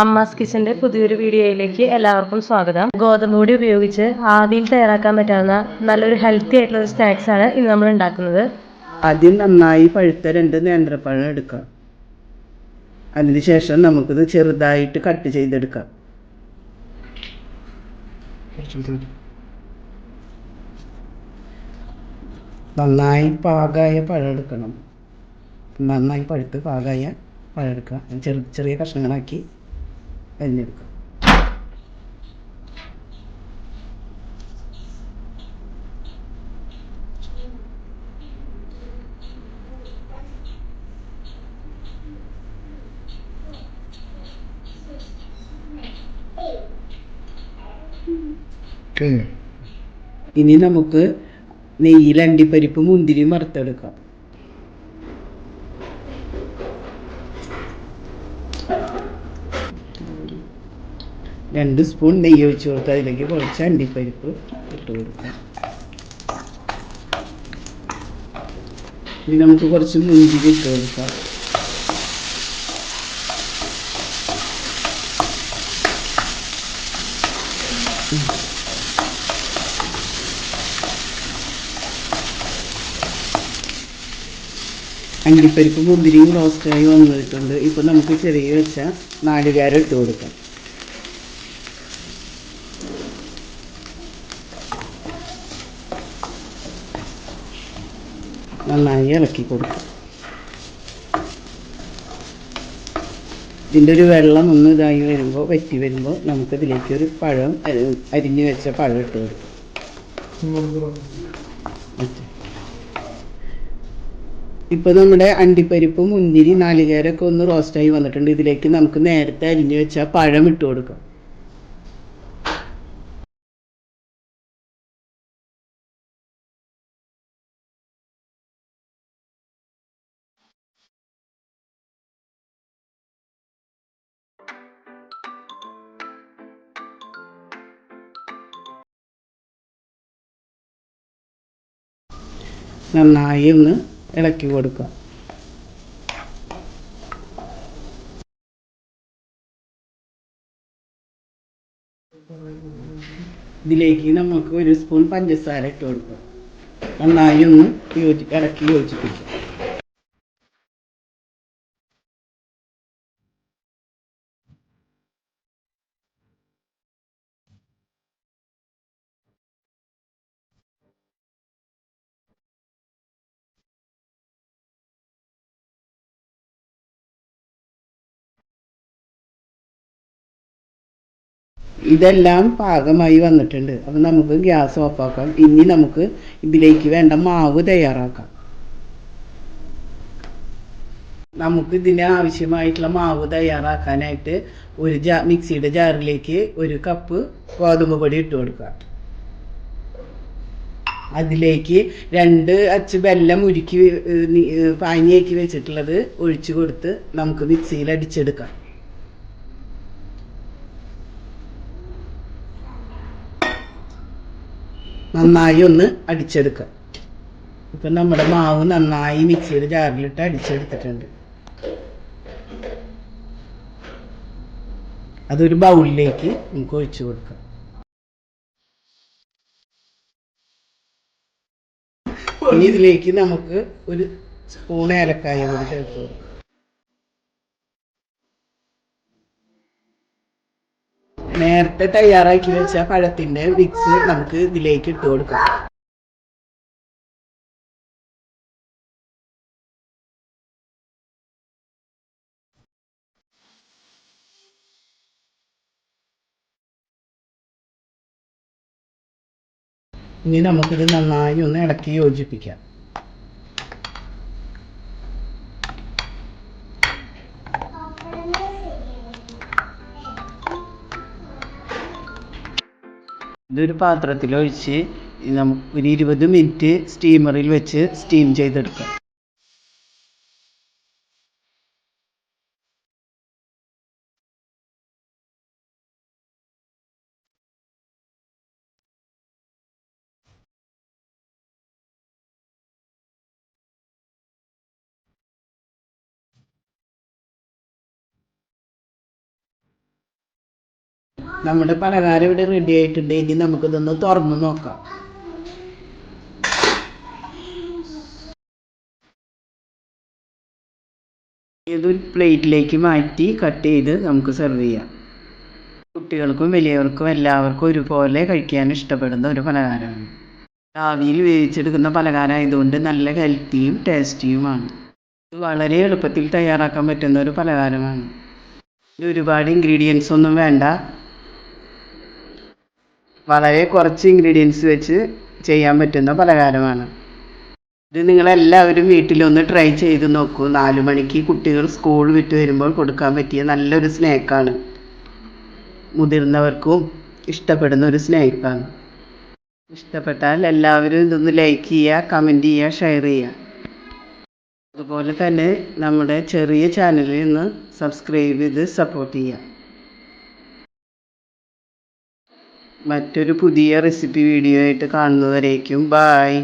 അമ്മാസ് കിച്ചന്റെ പുതിയൊരു വീഡിയോയിലേക്ക് എല്ലാവർക്കും സ്വാഗതം. ഗോതമ്പ് പൊടി ഉപയോഗിച്ച് ആവിയിൽ തയ്യാറാക്കാൻ പറ്റാവുന്ന നല്ലൊരു ഹെൽത്തി ആയിട്ടുള്ള ഒരു സ്നാക്സ് ആണ് ഇന്ന് നമ്മൾ ഉണ്ടാക്കുന്നത്. ആദ്യം നന്നായി പഴുത്ത രണ്ട് നേന്ത്രപ്പഴം എടുക്കാം. അതിനുശേഷം നമുക്കിത് ചെറുതായിട്ട് കട്ട് ചെയ്തെടുക്കാം. നന്നായി പാകായ പഴം എടുക്കണം. നന്നായി പഴുത്ത് പാകായ പഴം എടുക്കുക. ചെറു ചെറിയ കഷ്ണങ്ങളാക്കി അരിഞ്ഞെടുക്കുക ഇനി നമുക്ക് നെയ്യിൽ അണ്ടിപ്പരിപ്പ് മുന്തിരി വറുത്തെടുക്കാം. രണ്ട് സ്പൂൺ നെയ്യ് ഒഴിച്ച് കൊടുത്ത് അതിലേക്ക് കുറച്ച് അണ്ടിപ്പരിപ്പ് ഇട്ട് കൊടുക്കാം. ഇനി നമുക്ക് കുറച്ച് മുന്തിരി ഇട്ട് കൊടുക്കാം. അണ്ടിപ്പരിപ്പ് മുന്തിരിയും റോസ്റ്റായി വന്നിട്ടുണ്ട്. ഇപ്പം നമുക്ക് ചെറിയ വെച്ച നാളികേരം ഇട്ട് കൊടുക്കാം. നന്നായി ഇളക്കി കൊടുക്കും ഇതിന്റെ ഒരു വെള്ളം ഒന്ന് ഇതായി വരുമ്പോൾ വറ്റി വരുമ്പോൾ നമുക്കിതിലേക്ക് ഒരു പഴം അരിഞ്ഞു വെച്ച പഴം ഇട്ട് കൊടുക്കും. ഇപ്പോൾ നമ്മുടെ അണ്ടിപ്പരിപ്പ് മുന്തിരി നാളികേരമൊക്കെ ഒന്ന് റോസ്റ്റായി വന്നിട്ടുണ്ട്. ഇതിലേക്ക് നമുക്ക് നേരത്തെ അരിഞ്ഞു വെച്ച പഴം ഇട്ട് കൊടുക്കാം. നന്നായി ഒന്ന് ഇളക്കി കൊടുക്കുക. ഇതിലേക്ക് നമുക്ക് ഒരു സ്പൂൺ പഞ്ചസാര ഇട്ട് കൊടുക്കുക. നന്നായി ഒന്ന് യോജി ഇളക്കി യോജിപ്പിക്കുക. ഇതെല്ലാം പാകമായി വന്നിട്ടുണ്ട്. അപ്പം നമുക്ക് ഗ്യാസ് ഓഫാക്കാം. ഇനി നമുക്ക് ഇതിലേക്ക് വേണ്ട മാവ് തയ്യാറാക്കാം. നമുക്ക് ഇതിന് ആവശ്യമായിട്ടുള്ള മാവ് തയ്യാറാക്കാനായിട്ട് ഒരു ജാ മിക്സിയുടെ ജാറിലേക്ക് ഒരു കപ്പ് ഗോതമ്പ് പൊടി ഇട്ട് കൊടുക്കുക. അതിലേക്ക് രണ്ട് അച്ച് വെല്ലം ഉരുക്കി പാനിയാക്കി വെച്ചിട്ടുള്ളത് ഒഴിച്ചു കൊടുത്ത് നമുക്ക് മിക്സിയിൽ അടിച്ചെടുക്കാം. നന്നായി ഒന്ന് അടിച്ചെടുക്കുക. ഇപ്പം നമ്മുടെ മാവ് നന്നായി മിക്സിയുടെ ജാറിലിട്ട് അടിച്ചെടുത്തിട്ടുണ്ട്. അതൊരു ബൗളിലേക്ക് നമുക്ക് ഒഴിച്ചു കൊടുക്കാം. ഇനി ഇതിലേക്ക് നമുക്ക് ഒരു സ്പൂൺ ഏലക്കായ കൂടി ചേർത്ത് കൊടുക്കാം. നേരത്തെ തയ്യാറാക്കി വെച്ച പഴത്തിന്റെ വിക്സ് നമുക്ക് ഇതിലേക്ക് ഇട്ട് കൊടുക്കാം. ഇനി നമുക്കിത് നന്നായി ഒന്ന് ഇളക്കി യോജിപ്പിക്കാം. ഇതൊരു പാത്രത്തിലൊഴിച്ച് നമുക്ക് ഒരു ഇരുപത് മിനിറ്റ് സ്റ്റീമറിൽ വെച്ച് സ്റ്റീം ചെയ്തെടുക്കാം. നമ്മുടെ പലഹാരം ഇവിടെ റെഡി ആയിട്ടുണ്ട്. ഇനി നമുക്കിതൊന്ന് തുറന്ന് നോക്കാം. ഇതൊരു പ്ലേറ്റിലേക്ക് മാറ്റി കട്ട് ചെയ്ത് നമുക്ക് സെർവ് ചെയ്യാം. കുട്ടികൾക്കും വലിയവർക്കും എല്ലാവർക്കും ഒരുപോലെ കഴിക്കാൻ ഇഷ്ടപ്പെടുന്ന ഒരു പലഹാരമാണ്. ആവിയിൽ വേവിച്ചെടുക്കുന്ന പലഹാരം ആയതുകൊണ്ട് നല്ല ഹെൽത്തിയും ടേസ്റ്റിയുമാണ് ഇത് വളരെ എളുപ്പത്തിൽ തയ്യാറാക്കാൻ പറ്റുന്ന ഒരു പലഹാരമാണ്. ഇത് ഒരുപാട് ഇൻഗ്രീഡിയൻസ് ഒന്നും വേണ്ട. വളരെ കുറച്ച് ഇൻഗ്രീഡിയൻസ് വെച്ച് ചെയ്യാൻ പറ്റുന്ന പലഹാരമാണ്. ഇത് നിങ്ങളെല്ലാവരും വീട്ടിലൊന്ന് ട്രൈ ചെയ്ത് നോക്കൂ. നാലു മണിക്ക് കുട്ടികൾ സ്കൂൾ വിട്ട് വരുമ്പോൾ കൊടുക്കാൻ പറ്റിയ നല്ലൊരു സ്നാക്കാണ് മുതിർന്നവർക്കും ഇഷ്ടപ്പെടുന്ന ഒരു സ്നാക്കാണ് ഇഷ്ടപ്പെട്ടാൽ എല്ലാവരും ഇതൊന്ന് ലൈക്ക് ചെയ്യുക കമന്റ് ചെയ്യുക ഷെയർ ചെയ്യുക. അതുപോലെ തന്നെ നമ്മുടെ ചെറിയ ചാനലിൽ നിന്ന് സബ്സ്ക്രൈബ് ചെയ്ത് സപ്പോർട്ട് ചെയ്യുക. മറ്റൊരു പുതിയ റെസിപ്പി വീഡിയോ ആയിട്ട് കാണുന്നവരേക്കും ബായ്